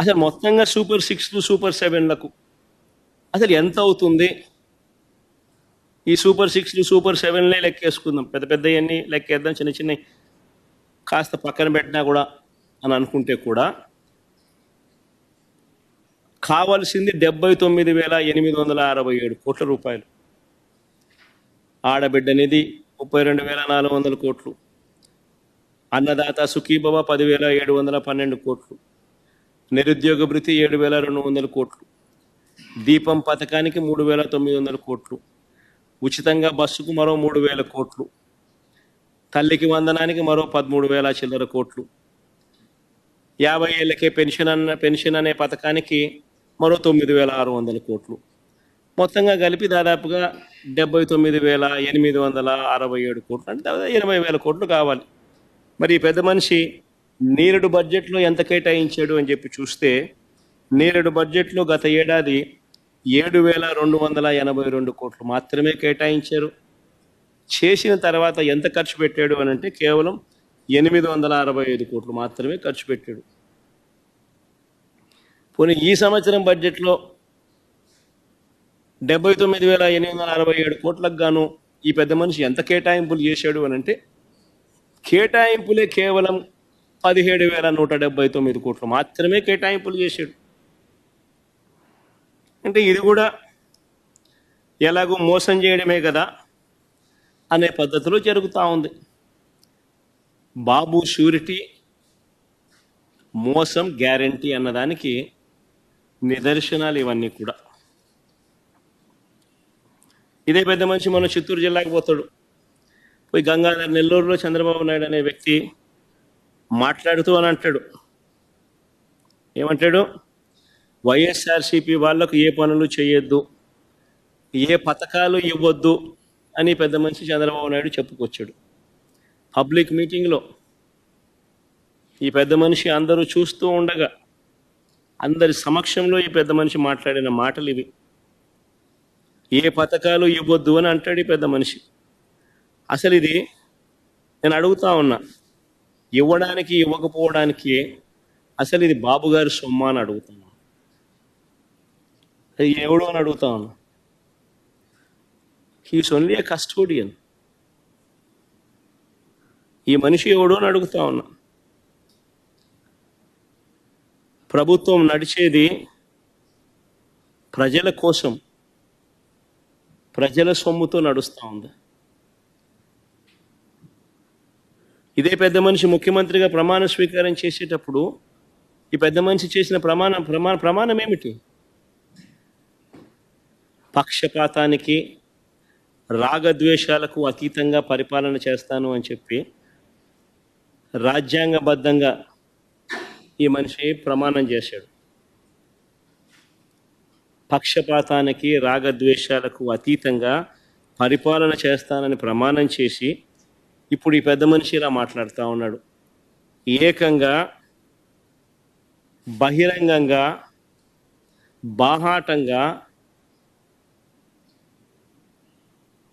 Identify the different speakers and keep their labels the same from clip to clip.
Speaker 1: అసలు మొత్తంగా సూపర్ సిక్స్లు సూపర్ సెవెన్లకు అసలు ఎంత అవుతుంది? ఈ సూపర్ సిక్స్లు సూపర్ సెవెన్లే లెక్కేసుకుందాం. పెద్ద పెద్దవన్నీ లెక్కేద్దాం చిన్న చిన్న కాస్త పక్కన పెట్టినా కూడా అని అనుకుంటే కూడా కావాల్సింది డెబ్బై తొమ్మిది వేల ఎనిమిది వందల అరవై ఏడు కోట్ల రూపాయలు. ఆడబిడ్డ నిధి ముప్పై రెండు వేల నాలుగు వందల కోట్లు. అన్నదాత సుఖీభవ పదివేల ఏడు వందల పన్నెండు కోట్లు. నిరుద్యోగ భృతి ఏడు వేల రెండు వందల కోట్లు. దీపం పథకానికి మూడు వేల తొమ్మిది వందల కోట్లు. ఉచితంగా బస్సుకు మరో మూడు వేల కోట్లు. తల్లికి వందనానికి మరో పదమూడు వేల చిల్లర కోట్లు. యాభై ఏళ్ళకే పెన్షన్ అన్న పెన్షన్ అనే పథకానికి మరో తొమ్మిది వేల ఆరు వందల కోట్లు. మొత్తంగా కలిపి దాదాపుగా డెబ్బై తొమ్మిది వేల ఎనిమిది వందల అరవై ఏడు కోట్లు. అంటే ఎనభై వేల కోట్లు కావాలి. మరి పెద్ద మనిషి నేరుడు బడ్జెట్లో ఎంత కేటాయించాడు అని చెప్పి చూస్తే నేరుడు బడ్జెట్లో గత ఏడాది ఏడు వేల రెండు వందల ఎనభై రెండు కోట్లు మాత్రమే కేటాయించారు. చేసిన తర్వాత ఎంత ఖర్చు పెట్టాడు అని అంటే కేవలం ఎనిమిది వందల అరవై ఐదు కోట్లు మాత్రమే ఖర్చు పెట్టాడు. పోనీ ఈ సంవత్సరం బడ్జెట్లో డెబ్బై తొమ్మిది వేల ఎనిమిది వందల అరవై ఏడు కోట్లకు గాను ఈ పెద్ద మనిషి ఎంత కేటాయింపులు చేశాడు అని అంటే కేటాయింపులే కేవలం పదిహేడు వేల నూట డెబ్బై తొమ్మిది కోట్లు మాత్రమే కేటాయింపులు చేశాడు. అంటే ఇది కూడా ఎలాగో మోసం చేయడమే కదా అనే పద్ధతిలో జరుగుతూ ఉంది. బాబు షూరిటీ మోసం గ్యారంటీ అన్నదానికి నిదర్శనాలు ఇవన్నీ కూడా. ఇదే పెద్ద మనిషి మన చిత్తూరు జిల్లాకి పోతాడు. పోయి గంగాధర్ నెల్లూరులో చంద్రబాబు నాయుడు అనే వ్యక్తి మాట్లాడుతూ అని అంటాడు. ఏమంటాడు? వైఎస్ఆర్సీపీ వాళ్ళకు ఏ పనులు చేయొద్దు ఏ పథకాలు ఇవ్వద్దు అని పెద్ద మనిషి చంద్రబాబు నాయుడు చెప్పుకొచ్చాడు. పబ్లిక్ మీటింగ్లో ఈ పెద్ద మనిషి అందరూ చూస్తూ ఉండగా అందరి సమక్షంలో ఈ పెద్ద మనిషి మాట్లాడిన మాటలు ఇవి. ఏ పథకాలు ఇవ్వద్దు అని అంటాడు ఈ పెద్ద మనిషి. అసలు ఇది నేను అడుగుతా ఉన్నా ఇవ్వడానికి ఇవ్వకపోవడానికి అసలు ఇది బాబు గారి సొమ్మ అని అడుగుతున్నా ఎవడో ఎవడు అని అడుగుతా ఉన్నా హీస్ ఓన్లీ ఏ కస్టోడియన్ ఈ మనిషి ఎవడు అని అడుగుతా ఉన్నా. ప్రభుత్వం నడిచేది ప్రజల కోసం ప్రజల సొమ్ముతో నడుస్తూ ఉంది. ఇదే పెద్ద మనిషి ముఖ్యమంత్రిగా ప్రమాణ స్వీకారం చేసేటప్పుడు ఈ పెద్ద మనిషి చేసిన ప్రమాణం ప్రమాణ ప్రమాణం ఏమిటి? పక్షపాతానికి రాగద్వేషాలకు అతీతంగా పరిపాలన చేస్తాను అని చెప్పి రాజ్యాంగబద్ధంగా ఈ మనిషి ప్రమాణం చేశాడు. పక్షపాతానికి రాగద్వేషాలకు అతీతంగా పరిపాలన చేస్తానని ప్రమాణం చేసి ఇప్పుడు ఈ పెద్ద మనిషి ఇలా మాట్లాడుతూ ఉన్నాడు. ఏకంగా బహిరంగంగా బాహాటంగా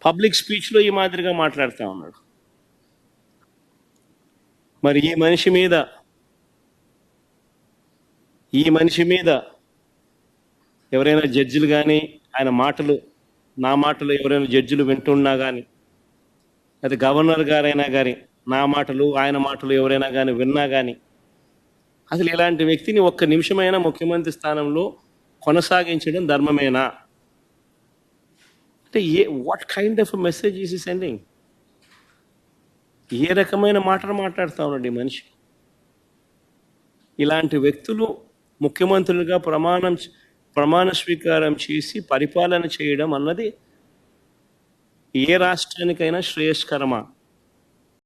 Speaker 1: పబ్లిక్ స్పీచ్లో ఈ మాదిరిగా మాట్లాడుతూ ఉన్నాడు. మరి ఈ మనిషి మీద ఈ మనిషి మీద ఎవరైనా జడ్జిలు కానీ ఆయన మాటలు నా మాటలు ఎవరైనా జడ్జిలు వింటున్నా కానీ అది గవర్నర్ గారైనా కానీ నా మాటలు ఆయన మాటలు ఎవరైనా కానీ విన్నా కానీ అసలు ఇలాంటి వ్యక్తిని ఒక్క నిమిషమైనా ముఖ్యమంత్రి స్థానంలో కొనసాగించడం ధర్మమేనా? అంటే ఏ what kind of message is he sending ఏ రకమైన మాటలు మాట్లాడుతూ ఉన్నాడు ఈ మనిషి? ఇలాంటి వ్యక్తులు ముఖ్యమంత్రులుగా ప్రమాణం ప్రమాణ స్వీకారం చేసి పరిపాలన చేయడం అన్నది ఏ రాష్ట్రానికైనా శ్రేయస్కరమా?